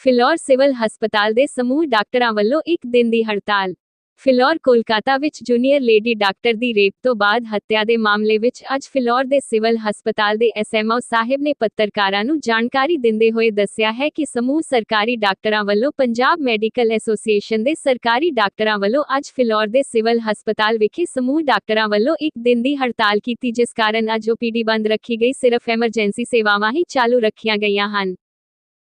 Phillaur civil ਹਸਪਤਾਲ ਦੇ ਸਮੂਹ ਡਾਕਟਰਾਂ ਵੱਲੋਂ ਇੱਕ ਦਿਨ ਦੀ ਹੜਤਾਲ। ਫਿਲੌਰ, ਕੋਲਕਾਤਾ ਵਿੱਚ ਜੂਨੀਅਰ ਲੇਡੀ ਡਾਕਟਰ ਦੀ ਰੇਪ ਤੋਂ ਬਾਅਦ ਹੱਤਿਆ ਦੇ ਮਾਮਲੇ ਵਿੱਚ ਅੱਜ ਫਿਲੌਰ ਦੇ ਸਿਵਲ ਹਸਪਤਾਲ ਦੇ ਐਸਐਮਓ ਸਾਹਿਬ ਨੇ ਪੱਤਰਕਾਰਾਂ ਨੂੰ ਜਾਣਕਾਰੀ ਦਿੰਦੇ ਹੋਏ ਦੱਸਿਆ ਹੈ ਕਿ ਸਮੂਹ ਸਰਕਾਰੀ ਡਾਕਟਰਾਂ ਵੱਲੋਂ ਪੰਜਾਬ ਮੈਡੀਕਲ ਐਸੋਸੀਏਸ਼ਨ ਦੇ ਸਰਕਾਰੀ ਡਾਕਟਰਾਂ ਵੱਲੋਂ ਅੱਜ ਫਿਲੌਰ ਦੇ ਸਿਵਲ ਹਸਪਤਾਲ ਵਿਖੇ ਸਮੂਹ ਡਾਕਟਰਾਂ ਵੱਲੋਂ ਇੱਕ ਦਿਨ ਦੀ ਹੜਤਾਲ ਕੀਤੀ, ਜਿਸ ਕਾਰਨ ਅੱਜ ਓਪੀਡੀ ਬੰਦ ਰੱਖੀ ਗਈ, ਸਿਰਫ ਐਮਰਜੈਂਸੀ ਸੇਵਾਵਾਂ ਹੀ ਚਾਲੂ ਰੱਖੀਆਂ ਗਈਆਂ ਹਨ।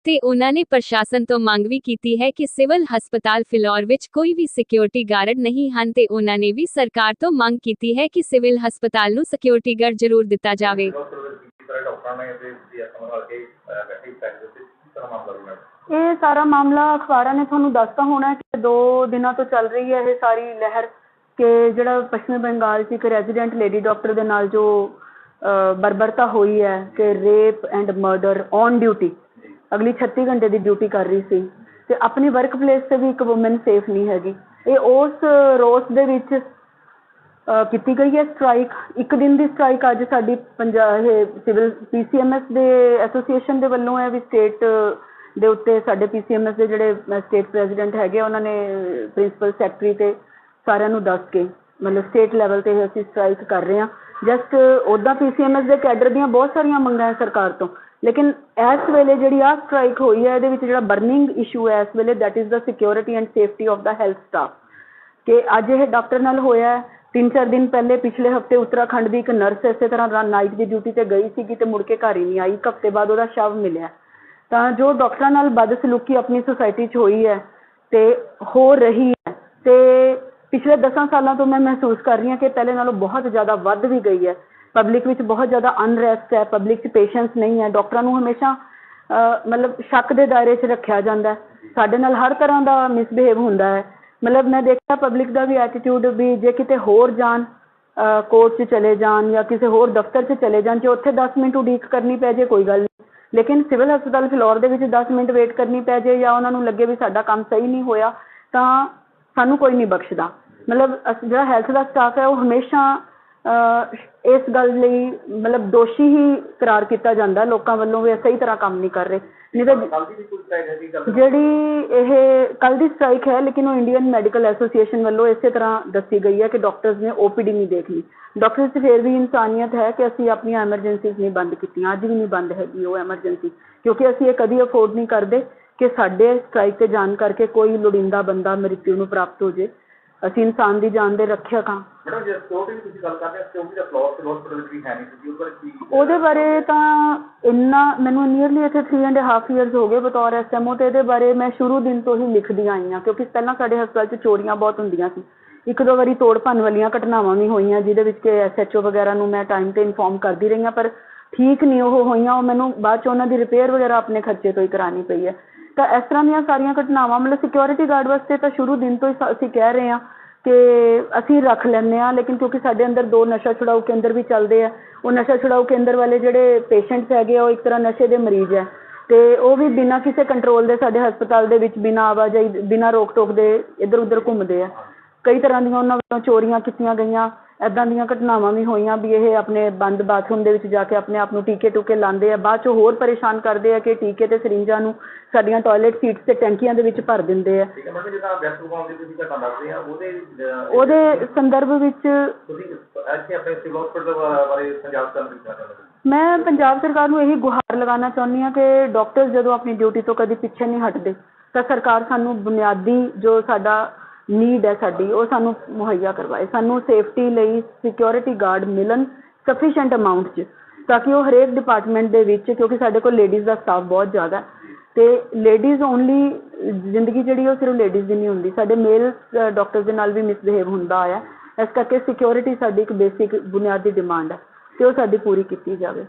ਤੇ ਉਹਨਾਂ ਨੇ ਪ੍ਰਸ਼ਾਸਨ ਤੋਂ ਮੰਗ ਵੀ ਕੀਤੀ ਹੈ ਕਿ ਸਿਵਲ ਹਸਪਤਾਲ ਫਿਲੌਰ ਵਿੱਚ ਕੋਈ ਵੀ ਸਿਕਿਉਰਿਟੀ ਗਾਰਡ ਨਹੀਂ ਹਨ ਤੇ ਉਹਨਾਂ ਨੇ ਵੀ ਸਰਕਾਰ ਤੋਂ ਮੰਗ ਕੀਤੀ ਹੈ ਕਿ ਸਿਵਲ ਹਸਪਤਾਲ ਨੂੰ ਸਿਕਿਉਰਿਟੀ ਗਾਰਡ ਜ਼ਰੂਰ ਦਿੱਤਾ ਜਾਵੇ। ਮਾਮਲਾ ਇਹ ਸਾਰਾ ਮਾਮਲਾ ਅਖਬਾਰਾਂ ਨੇ ਤੁਹਾਨੂੰ ਦੱਸਤਾ ਹੋਣਾ ਕਿ ਦੋ ਦਿਨਾਂ ਤੋਂ ਚੱਲ ਰਹੀ ਹੈ ਇਹ ਸਾਰੀ ਲਹਿਰ ਕਿ ਜਿਹੜਾ ਪੱਛਮੀ ਬੰਗਾਲ 'ਚ ਇੱਕ ਰੈਜ਼ੀਡੈਂਟ ਲੇਡੀ ਡਾਕਟਰ ਦੇ ਨਾਲ ਜੋ ਬਰਬਰਤਾ ਹੋਈ ਹੈ ਕਿ rape and murder on duty ਅਗਲੀ 36 ਘੰਟੇ ਦੀ ਡਿਊਟੀ ਕਰ ਰਹੀ ਸੀ ਤੇ ਆਪਣੀ ਵਰਕ ਪਲੇਸ ਤੇ ਵੀ ਇੱਕ ਔਮਨ ਸੇਫ ਨਹੀਂ ਹੈਗੀ। ਇਹ ਉਸ ਰੋਸ ਦੇ ਵਿੱਚ ਕੀਤੀ ਗਈ ਹੈ ਸਟ੍ਰਾਈਕ ਇੱਕ ਦਿਨ ਦੀ ਸਟ੍ਰਾਈਕ ਅੱਜ ਸਾਡੀ ਪੰਜਾਬ ਇਹ ਸਿਵਲ ਪੀਸੀਐਮਐਸ ਦੇ ਐਸੋਸੀਏਸ਼ਨ ਦੇ ਵੱਲੋਂ ਹੈ ਵੀ ਸਟੇਟ ਦੇ ਉੱਤੇ ਸਾਡੇ ਪੀਸੀਐਮਐਸ ਦੇ ਜਿਹੜੇ ਸਟੇਟ ਪ੍ਰੈਜ਼ੀਡੈਂਟ ਹੈਗੇ ਉਹਨਾਂ ਨੇ ਪ੍ਰਿੰਸੀਪਲ ਸੈਕਟਰੀ ਤੇ ਸਾਰਿਆਂ ਨੂੰ ਦੱਸ ਕੇ, ਮਤਲਬ ਸਟੇਟ ਲੈਵਲ ਤੇ ਅਸੀਂ ਸਟ੍ਰਾਈਕ ਕਰ ਰਹੇ ਹਾਂ। ਜਸਟ ਉੱਦਾਂ ਪੀਸੀਐਮਐਸ ਦੇ ਕੈਡਰ ਦੀਆਂ ਬਹੁਤ ਸਾਰੀਆਂ ਮੰਗਾਂ ਹੈ ਸਰਕਾਰ ਤੋਂ। ਲੇਕਿਨ ਇਸ ਵੇਲੇ ਜਿਹੜੀ ਆ ਸਟ੍ਰਾਈਕ ਹੋਈ ਹੈ, ਇਹਦੇ ਵਿੱਚ ਜਿਹੜਾ ਬਰਨਿੰਗ ਇਸ਼ੂ ਹੈ, ਇਸ ਵੇਲੇ that is the security and safety of the health staff ਕਿ ਅੱਜ ਇਹ ਡਾਕਟਰ ਨਾਲ ਹੋਇਆ ਤਿੰਨ ਚਾਰ ਦਿਨ ਪਹਿਲੇ ਪਿਛਲੇ ਹਫ਼ਤੇ ਉੱਤਰਾਖੰਡ ਦੀ ਇੱਕ ਨਰਸ ਇਸੇ ਤਰ੍ਹਾਂ ਨਾਈਟ ਦੀ ਡਿਊਟੀ ਤੇ ਗਈ ਸੀਗੀ ਤੇ ਮੁੜ ਕੇ ਘਰ ਹੀ ਨਹੀਂ ਆਈ। ਇੱਕ ਹਫ਼ਤੇ ਬਾਅਦ ਉਹਦਾ ਸ਼ਵ ਮਿਲਿਆ। ਤਾਂ ਜੋ ਡਾਕਟਰਾਂ ਨਾਲ ਬਦਸਲੂਕੀ ਆਪਣੀ ਸੋਸਾਇਟੀ 'ਚ ਹੋਈ ਹੈ ਤੇ ਹੋ ਰਹੀ ਹੈ। ਤੇ ਪਿਛਲੇ 10 ਸਾਲਾਂ ਤੋਂ ਮੈਂ ਮਹਿਸੂਸ ਕਰ ਰਹੀ ਹਾਂ ਕਿ ਪਹਿਲੇ ਨਾਲੋਂ ਬਹੁਤ ਜ਼ਿਆਦਾ ਵੱਧ ਵੀ ਗਈ ਹੈ। ਪਬਲਿਕ ਵਿੱਚ ਬਹੁਤ ਜ਼ਿਆਦਾ ਅਨਰੈਸਟ ਹੈ ਪਬਲਿਕ 'ਚ ਪੇਸ਼ੈਂਸ ਨਹੀਂ ਹੈ ਡਾਕਟਰਾਂ ਨੂੰ ਹਮੇਸ਼ਾ ਮਤਲਬ ਸ਼ੱਕ ਦੇ ਦਾਇਰੇ 'ਚ ਰੱਖਿਆ ਜਾਂਦਾ ਸਾਡੇ ਨਾਲ ਹਰ ਤਰ੍ਹਾਂ ਦਾ ਮਿਸਬਿਹੇਵ ਹੁੰਦਾ ਹੈ। ਮਤਲਬ ਮੈਂ ਦੇਖਿਆ ਪਬਲਿਕ ਦਾ ਵੀ ਐਟੀਟਿਊਡ ਵੀ ਜੇ ਕਿਤੇ ਹੋਰ ਜਾਣ ਕੋਰਟ 'ਚ ਚਲੇ ਜਾਣ ਜਾਂ ਕਿਸੇ ਹੋਰ ਦਫ਼ਤਰ 'ਚ ਚਲੇ ਜਾਣ, ਜੇ ਉੱਥੇ 10 ਮਿੰਟ ਉਡੀਕ ਕਰਨੀ ਪੈ ਜੇ, ਕੋਈ ਗੱਲ ਨਹੀਂ। ਲੇਕਿਨ ਸਿਵਲ ਹਸਪਤਾਲ ਫਿਲੌਰ ਦੇ ਵਿੱਚ 10 ਮਿੰਟ ਵੇਟ ਕਰਨੀ ਪੈ ਜੇ ਜਾਂ ਉਹਨਾਂ ਨੂੰ ਲੱਗੇ ਵੀ ਸਾਡਾ ਕੰਮ ਸਹੀ ਨਹੀਂ ਹੋਇਆ, ਤਾਂ ਸਾਨੂੰ ਕੋਈ ਨਹੀਂ ਬਖਸ਼ਦਾ। ਮਤਲਬ ਜਿਹੜਾ ਹੈਲਥ ਦਾ ਸਟਾਫ ਹੈ, ਉਹ ਹਮੇਸ਼ਾ ਇਸ ਗੱਲ ਲਈ ਮਤਲਬ ਦੋਸ਼ੀ ਹੀ ਕਰਾਰ ਕੀਤਾ ਜਾਂਦਾ ਲੋਕਾਂ ਵੱਲੋਂ ਵੀ ਇਹ ਸਹੀ ਤਰ੍ਹਾਂ ਕੰਮ ਨਹੀਂ ਕਰ ਰਹੇ। ਨਹੀਂ ਤਾਂ ਜਿਹੜੀ ਇਹ ਕੱਲ ਦੀ ਸਟ੍ਰਾਈਕ ਹੈ ਲੇਕਿਨ ਉਹ ਇੰਡੀਅਨ ਮੈਡੀਕਲ ਐਸੋਸੀਏਸ਼ਨ ਵੱਲੋਂ ਇਸੇ ਤਰ੍ਹਾਂ ਦੱਸੀ ਗਈ ਹੈ ਕਿ ਡਾਕਟਰਸ ਨੇ ਓਪੀਡੀ ਨਹੀਂ ਦੇਖਣੀ ਡਾਕਟਰਸ 'ਚ ਫਿਰ ਵੀ ਇਨਸਾਨੀਅਤ ਹੈ ਕਿ ਅਸੀਂ ਆਪਣੀਆਂ ਐਮਰਜੈਂਸੀਜ਼ ਨਹੀਂ ਬੰਦ ਕੀਤੀਆਂ ਅੱਜ ਵੀ ਨਹੀਂ ਬੰਦ ਹੈਗੀ ਉਹ ਐਮਰਜੈਂਸੀ ਕਿਉਂਕਿ ਅਸੀਂ ਇਹ ਕਦੀ ਅਫੋਰਡ ਨਹੀਂ ਕਰਦੇ ਕਿ ਸਾਡੇ ਸਟ੍ਰਾਈਕ ਤੇ ਜਾਣ ਕਰਕੇ ਕੋਈ ਲੋੜੀਂਦਾ ਬੰਦਾ ਮ੍ਰਿਤੂ ਨੂੰ ਪ੍ਰਾਪਤ ਹੋ ਜੇ ਅਸੀਂ ਇਨਸਾਨ ਦੀ ਜਾਨ ਦੇ ਰੱਖਿਅਕ ਹਾਂ। ਮੈਡਮ ਜੇ ਸਿਕਿਉਰਿਟੀ ਦੀ ਤੁਸੀਂ ਗੱਲ ਕਰਦੇ ਹੋ ਸਿਕਿਉਰਿਟੀ ਦਾ ਫਲੋਰ ਤੇ ਹਸਪੀਟਲ ਵਿੱਚ ਵੀ ਹੈ ਨਹੀਂ ਤੁਸੀਂ ਉਹਦੇ ਬਾਰੇ ਕੀ ਉਹਦੇ ਬਾਰੇ ਤਾਂ ਇੰਨਾ ਮੈਨੂੰ ਨੀਅਰਲੀ ਇੱਥੇ 3 ਐਂਡ ਹਾਫ ਇਅਰਸ ਹੋ ਗਏ ਬਤੌਰ ਐਸਐਮਓ ਤੇ ਇਹਦੇ ਬਾਰੇ ਮੈਂ ਸ਼ੁਰੂ ਦਿਨ ਤੋਂ ਹੀ ਲਿਖਦੀ ਆਈ ਹਾਂ ਕਿਉਂਕਿ ਪਹਿਲਾਂ ਸਾਡੇ ਹਸਪਤਾਲ 'ਚ ਚੋਰੀਆਂ ਬਹੁਤ ਹੁੰਦੀਆਂ ਸੀ। ਇੱਕ ਦੋ ਵਾਰੀ ਤੋੜ ਭੰਨ ਵਾਲੀਆਂ ਘਟਨਾਵਾਂ ਵੀ ਹੋਈਆਂ ਜਿਹਦੇ ਵਿੱਚ ਕਿ ਐਸਐਚਓ ਵਗੈਰਾ ਨੂੰ ਮੈਂ ਟਾਈਮ ਤੇ ਇਨਫੋਰਮ ਕਰਦੀ ਰਹੀ ਹਾਂ ਪਰ ਠੀਕ ਨਹੀਂ ਉਹ ਹੋਈਆਂ, ਉਹ ਮੈਨੂੰ ਬਾਅਦ 'ਚ ਉਹਨਾਂ ਦੀ ਰਿਪੇਅਰ ਵਗੈਰਾ ਆਪਣੇ ਖਰਚੇ ਤੋਂ ਹੀ ਕਰਾਉਣੀ ਪਈ ਹੈ। ਤਾਂ ਇਸ ਤਰ੍ਹਾਂ ਦੀਆਂ ਸਾਰੀਆਂ ਘਟਨਾਵਾਂ, ਮਤਲਬ ਸਿਕਿਉਰਿਟੀ ਗਾਰਡ ਵਾਸਤੇ ਤਾਂ ਸ਼ੁਰੂ ਦਿਨ ਤੋਂ ਹੀ ਸ- ਅਸੀਂ ਕਹਿ ਰਹੇ ਹਾਂ ਕਿ ਅਸੀਂ ਰੱਖ ਲੈਂਦੇ ਹਾਂ, ਲੇਕਿਨ ਕਿਉਂਕਿ ਸਾਡੇ ਅੰਦਰ ਦੋ ਨਸ਼ਾ ਛੁਡਾਊ ਕੇਂਦਰ ਵੀ ਚੱਲਦੇ ਆ। ਉਹ ਨਸ਼ਾ ਛੁਡਾਊ ਕੇਂਦਰ ਵਾਲੇ ਜਿਹੜੇ ਪੇਸ਼ੈਂਟਸ ਹੈਗੇ ਆ, ਉਹ ਇੱਕ ਤਰ੍ਹਾਂ ਨਸ਼ੇ ਦੇ ਮਰੀਜ਼ ਹੈ। ਤੇ ਉਹ ਵੀ ਬਿਨਾਂ ਕਿਸੇ ਕੰਟਰੋਲ ਦੇ ਸਾਡੇ ਹਸਪਤਾਲ ਦੇ ਵਿੱਚ, ਬਿਨਾਂ ਆਵਾਜਾਈ, ਬਿਨਾਂ ਰੋਕ ਟੋਕ ਦੇ ਇੱਧਰ ਉੱਧਰ ਘੁੰਮਦੇ ਆ। ਕਈ ਤਰ੍ਹਾਂ ਦੀਆਂ ਉਹਨਾਂ ਵੱਲੋਂ ਚੋਰੀਆਂ ਕੀਤੀਆਂ ਗਈਆਂ। ਐਦਾਂ ਦੀਆਂ ਘਟਨਾਵਾਂ ਵੀ ਹੋਈਆਂ ਵੀ ਇਹ ਆਪਣੇ ਬੰਦ ਬਾਥਰੂਮ ਦੇ ਵਿੱਚ ਜਾ ਕੇ ਆਪਣੇ ਆਪ ਨੂੰ ਟੀਕੇ ਟੂਕੇ ਲਾਉਂਦੇ ਆ ਬਾਅਦ 'ਚੋਂ ਹੋਰ ਪਰੇਸ਼ਾਨ ਕਰਦੇ ਆ ਕਿ ਟੀਕੇ ਤੇ ਸਰਿੰਜਾਂ ਨੂੰ ਸਾਡੀਆਂ ਟਾਇਲਟ ਸੀਟਸ ਤੇ ਟੈਂਕੀਆਂ ਦੇ ਵਿੱਚ ਭਰ ਦਿੰਦੇ ਆ। ਠੀਕ ਹੈ ਮੈਡਮ ਜਿੱਦਾਂ ਵੈਸਟ ਬੰਗਾਲ ਦੀ ਤੁਸੀਂ ਘਟਨਾ ਦੱਸਦੇ ਆ ਉਹਦੇ ਅਹ, ਉਹਦੇ ਸੰਦਰਭ ਵਿੱਚ ਤੁਸੀਂ ਇੱਥੇ ਆਪਣੇ ਸਿਵਲ ਹਸਪੀਟਲ ਬਾਰੇ ਪੰਜਾਬ ਸਰਕਾਰ ਨੂੰ ਚਾਹੁੰਦੇ ਹੋ? ਮੈਂ ਪੰਜਾਬ ਸਰਕਾਰ ਨੂੰ ਇਹੀ ਗੁਹਾਰ ਲਗਾਉਣਾ ਚਾਹੁੰਦੀ ਹਾਂ ਕਿ ਡਾਕਟਰਸ ਜਦੋਂ ਆਪਣੀ ਡਿਊਟੀ ਤੋਂ ਕਦੀ ਪਿੱਛੇ ਨਹੀਂ ਹਟਦੇ ਤਾਂ ਸਰਕਾਰ ਸਾਨੂੰ ਬੁਨਿਆਦੀ ਜੋ ਸਾਡਾ ਨੀਡ ਹੈ ਸਾਡੀ, ਉਹ ਸਾਨੂੰ ਮੁਹੱਈਆ ਕਰਵਾਏ। ਸਾਨੂੰ ਸੇਫਟੀ ਲਈ ਸਿਕਿਉਰਿਟੀ ਗਾਰਡ ਮਿਲਣ ਸਫੀਸ਼ੀਐਂਟ ਅਮਾਉਂਟ 'ਚ, ਤਾਂ ਕਿ ਉਹ ਹਰੇਕ ਡਿਪਾਰਟਮੈਂਟ ਦੇ ਵਿੱਚ, ਕਿਉਂਕਿ ਸਾਡੇ ਕੋਲ ਲੇਡੀਜ਼ ਦਾ ਸਟਾਫ ਬਹੁਤ ਜ਼ਿਆਦਾ ਹੈ ਤੇ ਲੇਡੀਜ਼ ਓਨਲੀ ਜ਼ਿੰਦਗੀ ਜਿਹੜੀ ਉਹ ਸਿਰਫ ਲੇਡੀਜ਼ ਦੀ ਨਹੀਂ ਹੁੰਦੀ। ਸਾਡੇ ਮੇਲ ਡਾਕਟਰਸ ਦੇ ਨਾਲ ਵੀ ਮਿਸਬਿਹੇਵ ਹੁੰਦਾ ਆਇਆ। ਇਸ ਕਰਕੇ ਸਿਕਿਉਰਿਟੀ ਸਾਡੀ ਇੱਕ ਬੇਸਿਕ ਬੁਨਿਆਦੀ ਡਿਮਾਂਡ ਹੈ, ਤੇ ਉਹ ਸਾਡੀ ਪੂਰੀ ਕੀਤੀ ਜਾਵੇ।